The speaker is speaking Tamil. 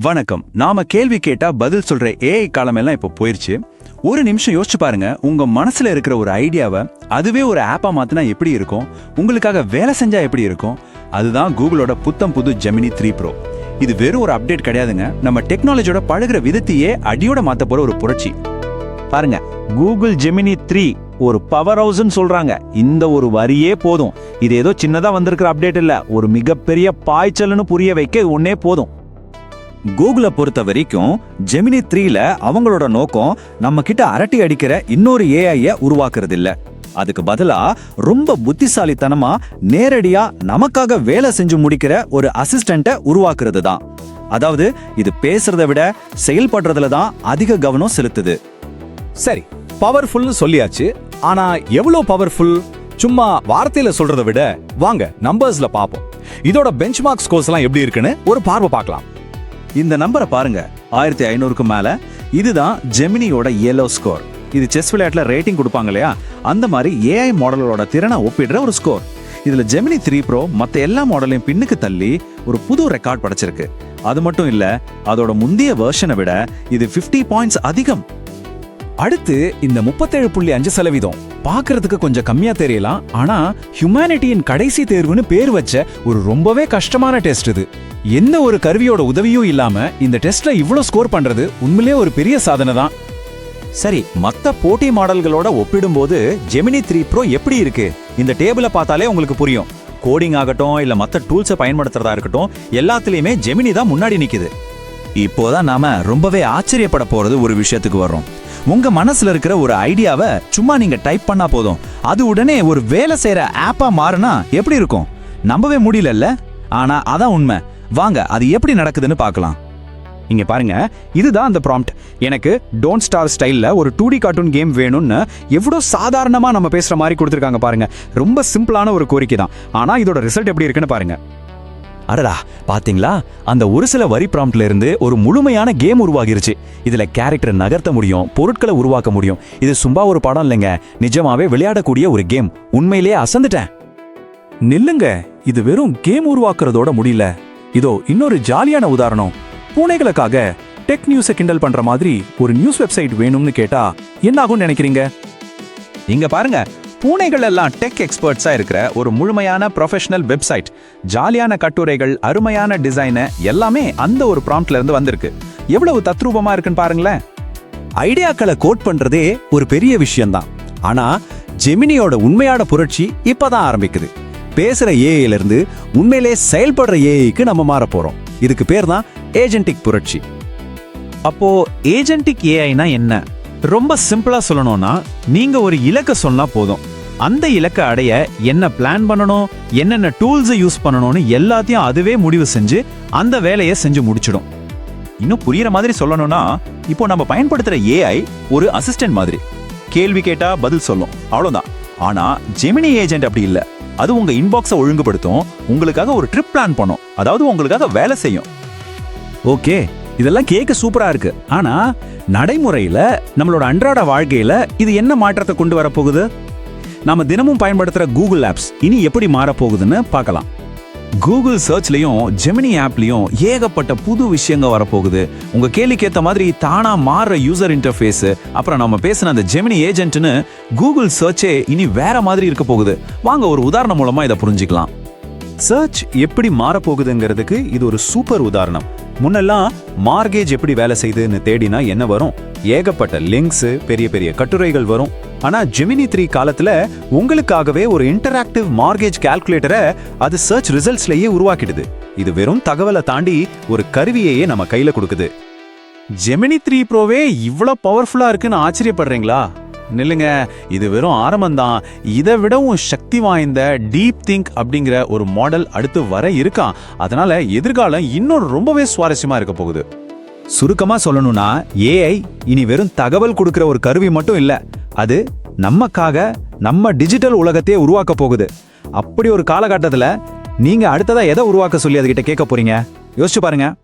வணக்கம். நாம கேள்வி கேட்டா பதில் சொல்ற ஏஐ காலமெல்லாம் இப்போ போயிருச்சு. ஒரு நிமிஷம் யோசிச்சு பாருங்க. உங்க மனசுல இருக்கிற ஒரு ஐடியாவை அதுவே ஒரு ஆப்பா மாத்தினா எப்படி இருக்கும்? உங்களுக்காக வேலை செஞ்சா எப்படி இருக்கும்? அதுதான் கூகுளோட புத்தம் புது ஜெமினி த்ரீ ப்ரோ இது வெறும் ஒரு அப்டேட் கிடையாதுங்க. நம்ம டெக்னாலஜியோட பழகுற விதத்தையே அடியோட மாத்த போற ஒரு புரட்சி. பாருங்க. கூகுள் ஜெமினி த்ரீ ஒரு பவர் ஹவுஸ்னு சொல்றாங்க. இந்த ஒரு வரியே போதும். இது ஏதோ சின்னதா வந்திருக்கிற அப்டேட் இல்ல. ஒரு மிகப்பெரிய பாய்ச்சல்னு புரிய வைக்க ஒன்னே போதும். கூகுளை பொறுத்த வரைக்கும் ஜெமினி த்ரீல அவங்களோட நோக்கம் நம்ம கிட்ட அரட்டி அடிக்கிற இன்னொரு ஏஐய உருவாக்குறது இல்ல அதுக்கு பதிலா ரொம்ப புத்திசாலித்தனமா நேரடியா நமக்காக வேலை செஞ்சு முடிக்கிற ஒரு அசிஸ்டண்ட்டை உருவாக்குறது தான். அதாவது இது பேசுறத விட செயல்படுறதுல தான் அதிக கவனம் செலுத்துது. சரி பவர்ஃபுல்னு சொல்லியாச்சு. ஆனா எவ்வளோ பவர்ஃபுல் சும்மா வார்த்தையில சொல்றதை விட வாங்க நம்பர்ஸ்ல பாப்போம் இதோட பெஞ்ச் மார்க் ஸ்கோர்ஸ் எல்லாம் எப்படி இருக்குன்னு ஒரு பார்வை பார்க்கலாம். இந்த நம்பரை பாருங்க. ஆயிரத்தி ஐநூறுக்கு மேல. இதுதான் ஜெமினியோட எல்லோ ஸ்கோர் இது செஸ் விளையாட்டுல ரேட்டிங் கொடுப்பாங்க இல்லையா? அந்த மாதிரி ஏஐ மாடலோட திறனை ஒப்பிடுற ஒரு ஸ்கோர் இதுல ஜெமினி த்ரீ ப்ரோ மத்த எல்லா மாடலையும் பின்னுக்கு தள்ளி ஒரு புது ரெக்கார்ட் படைச்சிருக்கு. அது மட்டும் இல்ல அதோட முந்தைய வெர்ஷனை விட இது 50 பாயிண்ட்ஸ் அதிகம். அடுத்து இந்த முப்பத்தேழு புள்ளி அஞ்சு சதவீதம். பார்க்கறதுக்கு கொஞ்சம் கம்மியா தெரியலாம். ஆனா ஹியூமானிட்டியின் கடைசி தேர்வுன்னு பேர் வச்ச ஒரு ரொம்பவே கஷ்டமான டெஸ்ட் இது. எந்த ஒரு கருவியோட உதவியும் இல்லாம இந்த டெஸ்ட்ல இவ்வளோ ஸ்கோர் பண்றது உண்மையிலே ஒரு பெரிய சாதனை தான். சரி மத்த போட்டி மாடல்களோட ஒப்பிடும்போது ஜெமினி த்ரீ ப்ரோ எப்படி இருக்கு? இந்த டேபிளை பார்த்தாலே உங்களுக்கு புரியும். கோடிங் ஆகட்டும் இல்ல மத்த டூல்ஸை பயன்படுத்துறதா இருக்கட்டும் எல்லாத்துலயுமே ஜெமினி தான் முன்னாடி நிக்குது. இப்போதான் நாம ரொம்பவே ஆச்சரியப்பட போறது ஒரு விஷயத்துக்கு வர்றோம். உங்க மனசுல இருக்கிற ஒரு ஐடியாவை சும்மா நீங்க டைப் பண்ணா போதும். அது உடனே ஒரு வேலை செய்யற ஆப்பா மாறுனா எப்படி இருக்கும்? நம்பவே முடியலல்ல? ஆனா அதான் உண்மை. வாங்க அது எப்படி நடக்குதுன்னு பார்க்கலாம். இங்க பாருங்க இதுதான் அந்த ப்ராம்ப்ட் எனக்கு டோன்ட் ஸ்டார் ஸ்டைல்ல ஒரு டூ டி கார்ட்டூன் கேம் வேணும்னு எவ்வளோ சாதாரணமா நம்ம பேசுற மாதிரி கொடுத்துருக்காங்க பாருங்க. ரொம்ப சிம்பிளான ஒரு கோரிக்கை தான் ஆனா இதோட ரிசல்ட் எப்படி இருக்குன்னு பாருங்க. அடடா பாத்தீங்களா? அந்த ஒரு சில வரி ப்ராம்ப்ட்ல இருந்து ஒரு முழுமையான கேம் உருவாகிருச்சு. இதுல கேரக்டர் நகர்த்த முடியும் பொருட்களை உருவாக்க முடியும். இது சும்மா ஒரு படம் இல்லைங்க. நிஜமாவே விளையாடக்கூடிய ஒரு கேம் உண்மையிலேயே அசந்துட்டேன். நில்லுங்க. இது வெறும் கேம் உருவாக்குறதோட முடியல. இதோ இன்னொரு ஜாலியான உதாரணம். பூனைகளுக்காக டெக் நியூஸை கிண்டல் பண்ற மாதிரி ஒரு நியூஸ் வெப்சைட் வேணும்னு கேட்டா என்ன ஆகும்னு நினைக்கிறீங்க? இங்க பாருங்க. பூனைகள் எல்லாம் டெக் எக்ஸ்பர்ட்ஸா இருக்கிற ஒரு முழுமையான ப்ரொஃபஷனல் வெப்சைட் ஜாலியான கட்டுரைகள் அருமையான டிசைனு எல்லாமே அந்த ஒரு ப்ராம்ப்ட்ல இருந்து வந்திருக்கு. எவ்வளவு தத்ரூபமா இருக்குன்னு பாருங்களேன். ஐடியாக்களை கோட் பண்றதே ஒரு பெரிய விஷயம்தான். ஆனா ஜெமினியோட உண்மையான புரட்சி இப்பதான் ஆரம்பிக்குது. பேசுற ஏஐல இருந்து உண்மையிலே செயல்படுற ஏஐக்கு நம்ம மாற போறோம். இதுக்கு பேர் தான் ஏஜென்டிக் புரட்சி. அப்போ ஏஜென்டிக் ஏஐனா என்ன? ரொம்ப சிம்பிளா சொல்லணும்னா நீங்க ஒரு இலக்கை சொன்னா போதும். அந்த இலக்கை அடைய என்ன பிளான் பண்ணணும் என்னென்ன டூல்ஸை யூஸ் பண்ணணும்னு எல்லாத்தையும் அதுவே முடிவு செஞ்சு அந்த வேலையை செஞ்சு முடிச்சிடும். இன்னும் புரியுற மாதிரி சொல்லணும்னா இப்போ நம்ம பயன்படுத்துற ஏஐ ஒரு அசிஸ்டன்ட் மாதிரி. கேள்வி கேட்டா பதில் சொல்லும். அவ்வளோதான் ஆனா ஜெமினி ஏஜென்ட் அப்படி இல்லை. அது உங்க இன்பாக்ஸை ஒழுங்குபடுத்தும். உங்களுக்காக ஒரு ட்ரிப் பிளான் பண்ணும். அதாவது உங்களுக்காக வேலை செய்யும். ஓகே இதெல்லாம் கேட்க சூப்பரா இருக்கு. ஆனா நடைமுறையில நம்மளோட அன்றாட வாழ்க்கையில இது என்ன மாற்றத்தை கொண்டு வரப்போகுது? போகுது நாம தினமும் பயன்படுத்துற கூகுள் ஆப்ஸ் இனி எப்படி மாறப்போகுதுன்னு பார்க்கலாம். கூகுள் சர்ச்லையும் ஜெமினி ஆப்லேயும் ஏகப்பட்ட புது விஷயங்க வரப்போகுது. உங்கள் கேள்விக்கு மாதிரி தானாக மாறுற யூசர் இன்டர்ஃபேஸ் அப்புறம் நம்ம பேசின அந்த ஜெமினி ஏஜென்ட்னு கூகுள் சர்ச்சே இனி வேற மாதிரி இருக்க போகுது. வாங்க ஒரு உதாரணம் மூலமாக இதை புரிஞ்சுக்கலாம். சர்ச் எப்படி மாறப்போகுதுங்கிறதுக்கு இது ஒரு சூப்பர் உதாரணம். முன்னெல்லாம் மார்கேஜ் எப்படி வேலை செய்யுதுன்னு தேடினா என்ன வரும்? ஏகப்பட்ட லிங்க்ஸ் பெரிய பெரிய கட்டுரைகள் வரும். ஆனா ஜெமினி த்ரீ காலத்துல உங்களுக்காகவே ஒரு இன்டராக்டிவ் மார்கேஜ் கால்குலேட்டரை அது சர்ச் ரிசல்ட்ஸ்லயே உருவாக்கிடுது. இது வெறும் தகவலை தாண்டி ஒரு கருவியையே நம்ம கையில கொடுக்குது. ஜெமினி த்ரீ ப்ரோவே இவ்வளோ பவர்ஃபுல்லா இருக்குன்னு ஆச்சரியப்படுறீங்களா? நில்லுங்க இது வெறும் ஆரம்பம்தான். இதை விடவும் சக்தி வாய்ந்த டீப் திங்க் அப்படிங்கிற ஒரு மாடல் அடுத்து வர இருக்கான். அதனால எதிர்காலம் இன்னும் ரொம்பவே சுவாரஸ்யமா இருக்க போகுது. சுருக்கமா சொல்லணும்னா ஏஐ இனி வெறும் தகவல் கொடுக்கிற ஒரு கருவி மட்டும் இல்ல. அது நமக்காக நம்ம டிஜிட்டல் உலகத்தையே உருவாக்க போகுது. அப்படி ஒரு காலகட்டத்தில் நீங்க அடுத்ததா எதை உருவாக்க சொல்லி அதுகிட்ட கேட்க போறீங்க? யோசிச்சு பாருங்க.